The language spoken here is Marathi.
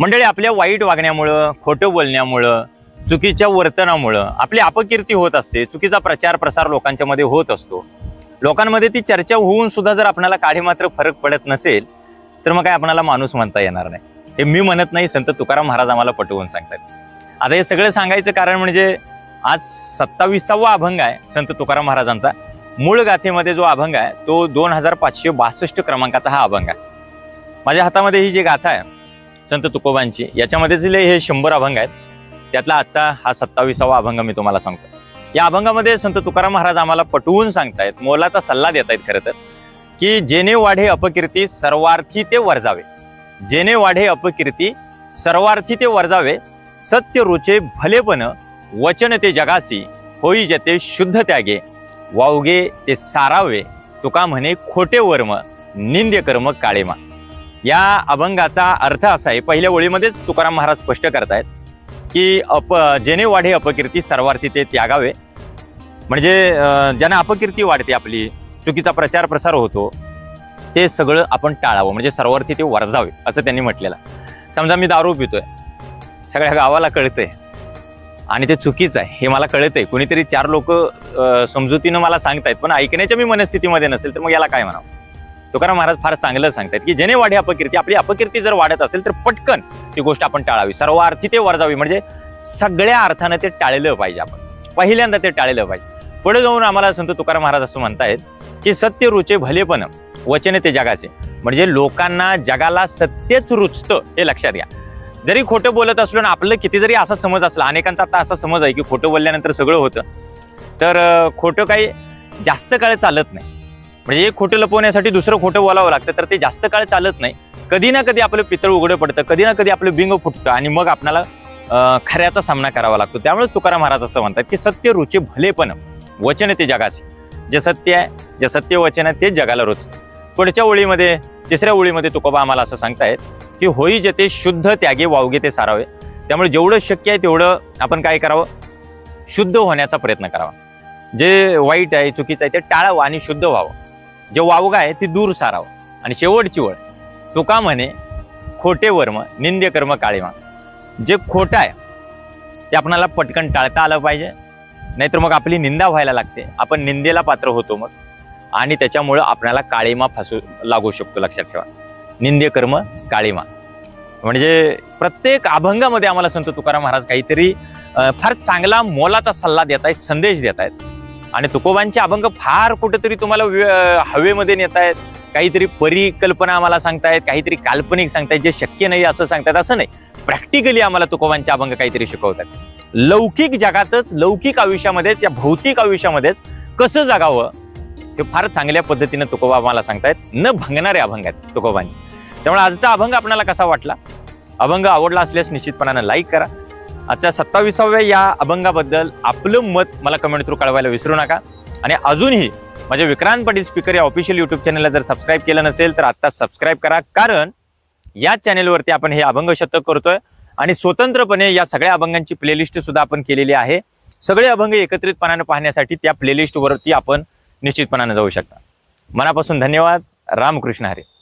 मंडळी आपल्या वाईट वागण्यामुळं खोटं बोलण्यामुळं चुकीच्या वर्तनामुळं आपली अपकिर्ती होत असते चुकीचा प्रचार प्रसार लोकांच्या मध्ये होत असतो. लोकांमध्ये ती चर्चा होऊन सुद्धा जर आपल्याला काढे मात्र फरक पडत नसेल तर मग काय आपणाला माणूस म्हणता येणार नाही. हे मी म्हणत नाही संत तुकाराम महाराज आम्हाला पटवून सांगतात. आता हे सगळं सांगायचं कारण म्हणजे आज सत्तावीसावा अभंग आहे संत तुकाराम महाराजांचा. मूळ गाथेमध्ये जो अभंग आहे तो दोन हजार पाचशे बासष्ट क्रमांकाचा हा अभंग आहे. माझ्या हातामध्ये ही जी गाथा आहे संत तुकोबांची. याच्यामध्ये जे हे शंभर अभंग आहेत. त्यातला आजचा हा सत्तावीसावा अभंग मी तुम्हाला सांगतो. या अभंगामध्ये संत तुकाराम महाराज आम्हाला पटवून सांगतायत मोलाचा सल्ला देत आहेत खरं तर की जेने वाढे अपकीर्ती सर्वार्थी ते वरजावे जेने वाढे अपकीर्ती सर्वार्थी ते वरजावे सत्य रुचे भलेपण वचन ते जगासी होई जते शुद्ध त्यागे वावगे ते सारावे तुका म्हणे खोटे वर्म निंद्य कर्म काळेमा या अभंगाचा अर्थ असा आहे पहिल्या ओळीमध्येच तुकाराम महाराज स्पष्ट करतायत की अप जेने वाढे अपकीर्ती सर्वार्थी ते त्यागावे. म्हणजे ज्यांना अपकीर्ती वाढते आपली चुकीचा प्रचार प्रसार होतो ते सगळं आपण टाळावं म्हणजे सर्वार्थी ते वर्जावे असं त्यांनी म्हटलेलं समजा मी दारू पितोय सगळ्या गावाला कळतंय आणि ते चुकीचं आहे हे मला कळतंय कुणीतरी चार लोक समजुतीनं मला सांगतायत पण ऐकण्याच्या मी मनस्थितीमध्ये नसेल तर मग याला काय म्हणावं? तुकाराम महाराज फार चांगलं सांगतात की जेणे वाढे अपकीर्ती आपली अपकीर्ती जर वाढत असेल तर पटकन ती गोष्ट आपण टाळावी. सर्व अर्थी ते वर्जावी म्हणजे सगळ्या अर्थानं ते टाळलं पाहिजे आपण. पहिल्यांदा ते टाळलं पाहिजे. पुढे जाऊन आम्हाला संत तुकाराम महाराज असं म्हणतायत की सत्य रुचे भलेपण वचन ते जगाचे. म्हणजे लोकांना जगाला सत्यच रुचतं हे लक्षात घ्या. जरी खोटं बोलत असलो ना आपलं किती जरी असा समज असला अनेकांचा आता असा समज आहे की खोटं बोलल्यानंतर सगळं होतं. तर खोटं काही जास्त काळ चालत नाही. म्हणजे एक खोटं लपवण्यासाठी दुसरं खोटं बोलावं लागतं तर ते जास्त काळ चालत नाही. कधी ना कधी आपलं पितळ उघडं पडतं कधी ना कधी आपलं बिंग फुटतं आणि मग आपल्याला खऱ्याचा सामना करावा लागतो. त्यामुळे तुकाराम महाराज असं म्हणतात की सत्य रुचे भलेपण वचन ते जगाचे जे सत्य आहे जे सत्य वचन आहे तेच जगाला रोचतं. पुढच्या ओळीमध्ये तिसऱ्या ओळीमध्ये तुकोबा आम्हाला असं सांगतायत की होई जेते शुद्ध त्यागे वावगे ते सारावे. त्यामुळे जेवढं शक्य आहे तेवढं आपण काय करावं? शुद्ध होण्याचा प्रयत्न करावा. जे वाईट आहे चुकीचं आहे ते टाळावं आणि शुद्ध व्हावं. जे वावगं आहे ते दूर सारावं. आणि शेवटची वळ तुका म्हणे खोटे वर्म निंद्य कर्म काळीमा जे खोटं आहे ते आपणाला पटकन टाळता आलं पाहिजे. नाहीतर मग आपली निंदा व्हायला लागते. आपण निंदेला पात्र होतो मग. आणि त्याच्यामुळं आपल्याला काळीमा फासू लागू शकतो लक्षात ठेवा. निंद्य कर्म काळीमा म्हणजे प्रत्येक अभंगामध्ये आम्हाला संत तुकाराम महाराज काहीतरी फार चांगला मोलाचा सल्ला देत आहेत संदेश देत आहेत आणि तुकोबांचे अभंग फार कुठेतरी तुम्हाला हवेमध्ये नेत आहेत काहीतरी परिकल्पना आम्हाला सांगतायत काहीतरी काल्पनिक सांगतायत जे शक्य नाही असं सांगतायत असं नाही. प्रॅक्टिकली आम्हाला तुकोबांचे अभंग काहीतरी शिकवतात. लौकिक जगातच लौकिक आयुष्यामध्येच या भौतिक आयुष्यामध्येच कसं जगावं हे फार चांगल्या पद्धतीनं तुकोबा आम्हाला सांगतायत. न भंगणारे अभंग आहेत तुकोबांचे. त्यामुळे आजचा अभंग आपल्याला कसा वाटला? अभंग आवडला असल्यास निश्चितपणानं लाईक करा. आजच्या सत्ताविसाव्या या अभंगाबद्दल आपलं मत मला कमेंट थ्रू कळवायला विसरू नका. आणि अजूनही माझ्या विक्रांत पाटील स्पीकर या ऑफिशियल यूट्यूब चॅनलला जर सबस्क्राईब केलं नसेल तर आत्ता सबस्क्राईब करा. कारण या चॅनेलवरती आपण हे अभंग शतक करतोय आणि स्वतंत्रपणे या सगळ्या अभंगांची प्लेलिस्ट सुद्धा आपण केलेली आहे. सगळे अभंग एकत्रितपणाने पाहण्यासाठी त्या प्लेलिस्टवरती आपण निश्चितपणाने जाऊ शकता. मनापासून धन्यवाद. रामकृष्ण हरे.